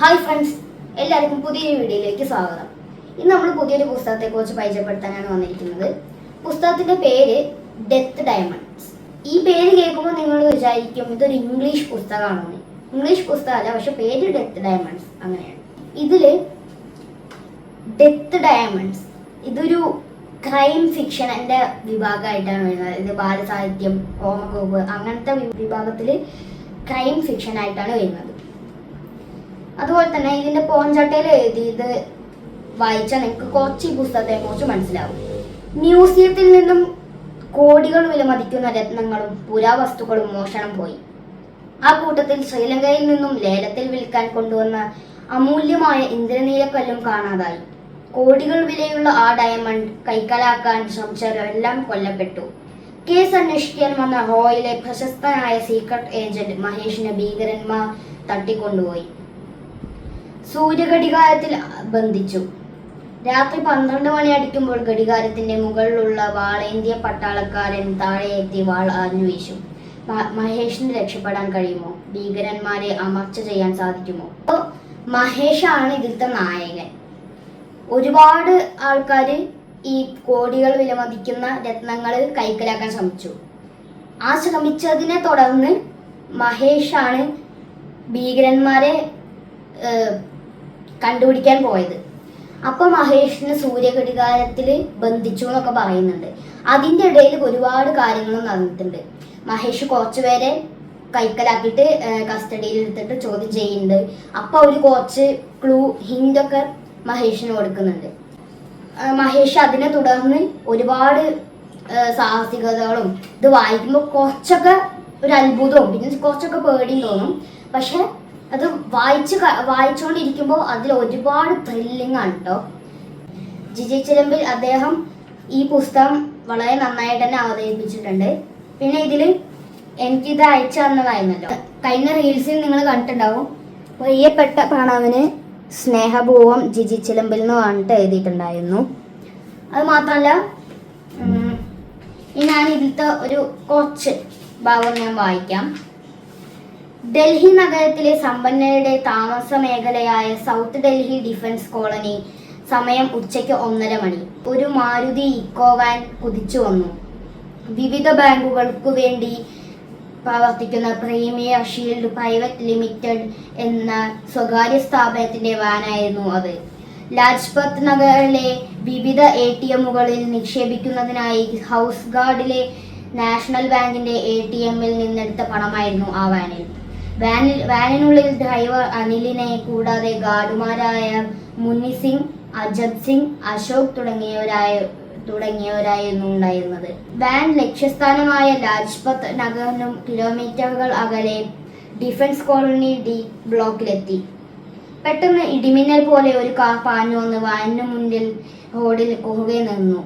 Hi friends എല്ലാവർക്കും പുതിയൊരു വീഡിയോയിലേക്ക് സ്വാഗതം. ഇന്ന് നമ്മൾ പുതിയൊരു പുസ്തകത്തെക്കുറിച്ച് പരിചയപ്പെടുത്താനാണ് വന്നിരിക്കുന്നത്. പുസ്തകത്തിന്റെ പേര് ഡെത്ത് ഡയമണ്ട്സ് ഈ പേര് കേൾക്കുമ്പോൾ നിങ്ങൾ വിചാരിക്കും ഇതൊരു ഇംഗ്ലീഷ് പുസ്തകമാണോ. ഇംഗ്ലീഷ് പുസ്തകമല്ല പക്ഷെ പേര് ഡെത്ത് ഡയമണ്ട്സ് അങ്ങനെയാണ്. ഇതിൽ ഡെത്ത് ഡയമണ്ട്സ് ഇതൊരു ക്രൈം ഫിക്ഷൻ ഫിക്ഷന്റെ വിഭാഗമായിട്ടാണ് വരുന്നത്. ഇത് ബാലസാഹിത്യം ഹോമകോപ്പ് അങ്ങനത്തെ വിഭാഗത്തിൽ ക്രൈം ഫിക്ഷൻ ആയിട്ടാണ് വരുന്നത്. അതുപോലെ തന്നെ ഇതിന്റെ പോഞ്ചട്ടയിൽ എഴുതിയത് വായിച്ചാൽ നിങ്ങൾക്ക് കുറച്ച് ഈ പുസ്തകത്തെ കുറിച്ച് മനസ്സിലാവും. മ്യൂസിയത്തിൽ നിന്നും കോടികൾ വിലമതിക്കുന്ന രത്നങ്ങളും പുരാവസ്തുക്കളും മോഷണം പോയി. ആ കൂട്ടത്തിൽ ശ്രീലങ്കയിൽ നിന്നും ലേലത്തിൽ വിൽക്കാൻ കൊണ്ടുവന്ന അമൂല്യമായ ഇന്ദ്രനീലക്കല്ലും കാണാതായി. കോടികൾ വിലയുള്ള ആ ഡയമണ്ട് കൈക്കലാക്കാൻ ശ്രമിച്ചവരെല്ലാം കൊല്ലപ്പെട്ടു. കേസ് അന്വേഷിക്കാൻ വന്ന ഹോയിലെ പ്രശസ്തനായ സീക്രട്ട് ഏജന്റ് മഹേഷിനെ ഭീകരന്മാർ തട്ടിക്കൊണ്ടുപോയി. സൂര്യഘടികാരത്തിൽ ബന്ധിച്ചു. രാത്രി പന്ത്രണ്ട് മണി അടിക്കുമ്പോൾ ഘടികാരത്തിന്റെ മുകളിലുള്ള വാളേന്ത്യ പട്ടാളക്കാരൻ താഴെ എത്തി വാൾ ആഞ്ഞു വീശും മഹേഷിന് രക്ഷപ്പെടാൻ കഴിയുമോ? ഭീകരന്മാരെ അമർച്ച ചെയ്യാൻ സാധിക്കുമോ? മഹേഷാണ് ഇതിലത്തെ നായകൻ. ഒരുപാട് ആൾക്കാർ ഈ കോടികൾ വിലമതിക്കുന്ന രത്നങ്ങൾ കൈക്കലാക്കാൻ ശ്രമിച്ചു. ആ ശ്രമിച്ചതിനെ തുടർന്ന് മഹേഷാണ് ഭീകരന്മാരെ കണ്ടുപിടിക്കാൻ പോയത്. അപ്പൊ മഹേഷിന് സൂര്യഘടികാരത്തിൽ ബന്ധിച്ചു എന്നൊക്കെ പറയുന്നുണ്ട്. അതിന്റെ ഇടയിൽ ഒരുപാട് കാര്യങ്ങളും നടന്നിട്ടുണ്ട്. മഹേഷ് കുറച്ചുപേരെ കൈക്കലാക്കിയിട്ട് കസ്റ്റഡിയിൽ എടുത്തിട്ട് ചോദ്യം ചെയ്യുന്നുണ്ട്. അപ്പൊ അവർ കുറച്ച് ക്ലൂ ഹിന്റൊക്കെ മഹേഷിന് കൊടുക്കുന്നുണ്ട്. മഹേഷ് അതിനെ തുടർന്ന് ഒരുപാട് സാഹസികതകളും ഇത് വായിക്കുമ്പോൾ കുറച്ചൊക്കെ ഒരു അത്ഭുതവും പിന്നെ കുറച്ചൊക്കെ പേടിയും തോന്നും. പക്ഷെ അത് വായിച്ചു വായിച്ചുകൊണ്ടിരിക്കുമ്പോൾ അതിൽ ഒരുപാട് ത്രില്ലിംഗ് ആണ് കേട്ടോ ജിജി ചിലമ്പിൽ അദ്ദേഹം ഈ പുസ്തകം വളരെ നന്നായിട്ട് തന്നെ അവതരിപ്പിച്ചിട്ടുണ്ട്. പിന്നെ ഇതിൽ എനിക്കിത് അയച്ചു തന്നതായിരുന്നല്ലോ. കഴിഞ്ഞ റീൽസിൽ നിങ്ങൾ കണ്ടിട്ടുണ്ടാവും. പ്രിയപ്പെട്ട പ്രണവിന് സ്നേഹപൂർവം ജിജി ചിലമ്പിൽ എന്ന് പറഞ്ഞിട്ട് എഴുതിയിട്ടുണ്ടായിരുന്നു. അത് മാത്രമല്ല ഞാൻ ഇതിലത്തെ ഒരു കുറച്ച് ഭാഗം ഞാൻ വായിക്കാം. ഡൽഹി നഗരത്തിലെ സമ്പന്നരുടെ താമസ മേഖലയായ സൗത്ത് ഡൽഹി ഡിഫൻസ് കോളനി സമയം ഉച്ചയ്ക്ക് ഒന്നര മണി. ഒരു മാരുതി ഇക്കോ വാൻ കുതിച്ചു വന്നു. വിവിധ ബാങ്കുകൾക്കു വേണ്ടി പ്രവർത്തിക്കുന്ന പ്രീമിയർ ഷീൽഡ് പ്രൈവറ്റ് ലിമിറ്റഡ് എന്ന സ്വകാര്യ സ്ഥാപനത്തിന്റെ വാനായിരുന്നു അത്. ലാജ്പത് നഗറിലെ വിവിധ എ ടി എമ്മുകളിൽ നിക്ഷേപിക്കുന്നതിനായി ഹൗസ് ഗാർഡിലെ നാഷണൽ ബാങ്കിന്റെ എ ടി എമ്മിൽ നിന്നെടുത്ത പണമായിരുന്നു ആ വാനിൽ. വാനിനുള്ളിൽ ഡ്രൈവർ അനിലിനെ കൂടാതെ ഗാർഡുമാരായ മുന്നി സിംഗ് അജബ് സിംഗ് അശോക് തുടങ്ങിയവരായ തുടങ്ങിയവരായിരുന്നു ഉണ്ടായിരുന്നത്. വാൻ ലക്ഷ്യസ്ഥാനമായ ലാജ്പത് നഗറിനും കിലോമീറ്ററുകൾ അകലെ ഡിഫൻസ് കോളനി ഡി ബ്ലോക്കിലെത്തി. പെട്ടെന്ന് ഇടിമിന്നൽ പോലെ ഒരു കാർ പാഞ്ഞു വന്ന് വാനിന് മുന്നിൽ റോഡിൽ കുറുകെ നിന്നു.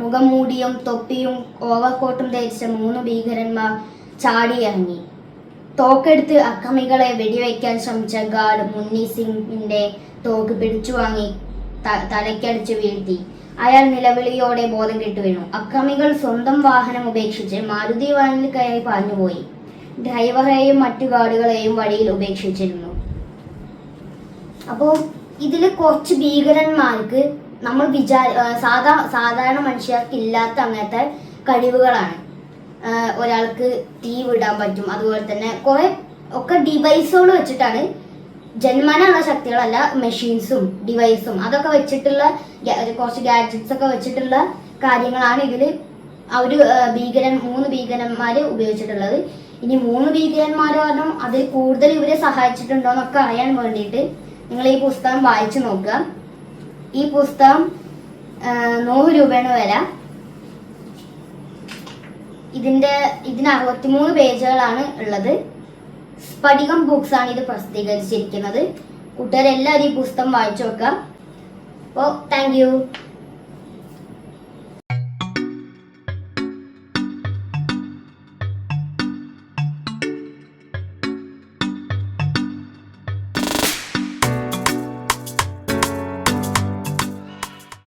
മുഖം മൂടിയും തൊപ്പിയും ഓവർകോട്ടും ധരിച്ച മൂന്ന് ഭീകരന്മാർ ചാടിയിറങ്ങി. തോക്കെടുത്ത് അക്രമികളെ വെടിവെക്കാൻ ശ്രമിച്ച ഗാർഡ് മുന്നി സിംഗിന്റെ തോക്ക് പിടിച്ചു വാങ്ങി തലയ്ക്കടിച്ചു വീഴ്ത്തി. അയാൾ നിലവിളിയോടെ ബോധം കെട്ടു വീണു. അക്രമികൾ സ്വന്തം വാഹനം ഉപേക്ഷിച്ച് മാരുതി വാനിൽ കയറി പാഞ്ഞുപോയി ഡ്രൈവറെയും മറ്റു ഗാർഡുകളെയും വഴിയിൽ ഉപേക്ഷിച്ചിരുന്നു. അപ്പോൾ ഇതിൽ കുറച്ച് ഭീകരന്മാർക്ക് നമ്മൾ വിചാ സാധാ സാധാരണ മനുഷ്യർക്ക് ഇല്ലാത്ത അങ്ങനത്തെ കഴിവുകളാണ്. ഒരാൾക്ക് തീ വിടാൻ പറ്റും. അതുപോലെ തന്നെ കുറെ ഒക്കെ ഡിവൈസുകൾ വെച്ചിട്ടാണ്. ജന്മനുള്ള ശക്തികളല്ല മെഷീൻസും ഡിവൈസും അതൊക്കെ വെച്ചിട്ടുള്ള കുറച്ച് ഗാഡ്ജറ്റ്സ് ഒക്കെ വെച്ചിട്ടുള്ള കാര്യങ്ങളാണ് ഇതിൽ അവർ ഭീകരൻ മൂന്ന് ഭീകരന്മാര് ഉപയോഗിച്ചിട്ടുള്ളത്. ഇനി മൂന്ന് ഭീകരന്മാർ കാരണം അതിൽ കൂടുതൽ ഇവരെ സഹായിച്ചിട്ടുണ്ടോ എന്നൊക്കെ അറിയാൻ വേണ്ടിയിട്ട് നിങ്ങൾ ഈ പുസ്തകം വായിച്ചു നോക്കുക. ഈ പുസ്തകം നൂറ് രൂപയാണ് വില. ഇതിന്റെ ഇതിന് അറുപത്തിമൂന്ന് പേജുകളാണ് ഉള്ളത്. സ്ഫടികം ബുക്സ് ആണ് ഇത് പ്രസിദ്ധീകരിച്ചിരിക്കുന്നത്. കൂട്ടുകാരെല്ലാവരും ഈ പുസ്തകം വായിച്ചു നോക്കാം അപ്പോൾ താങ്ക്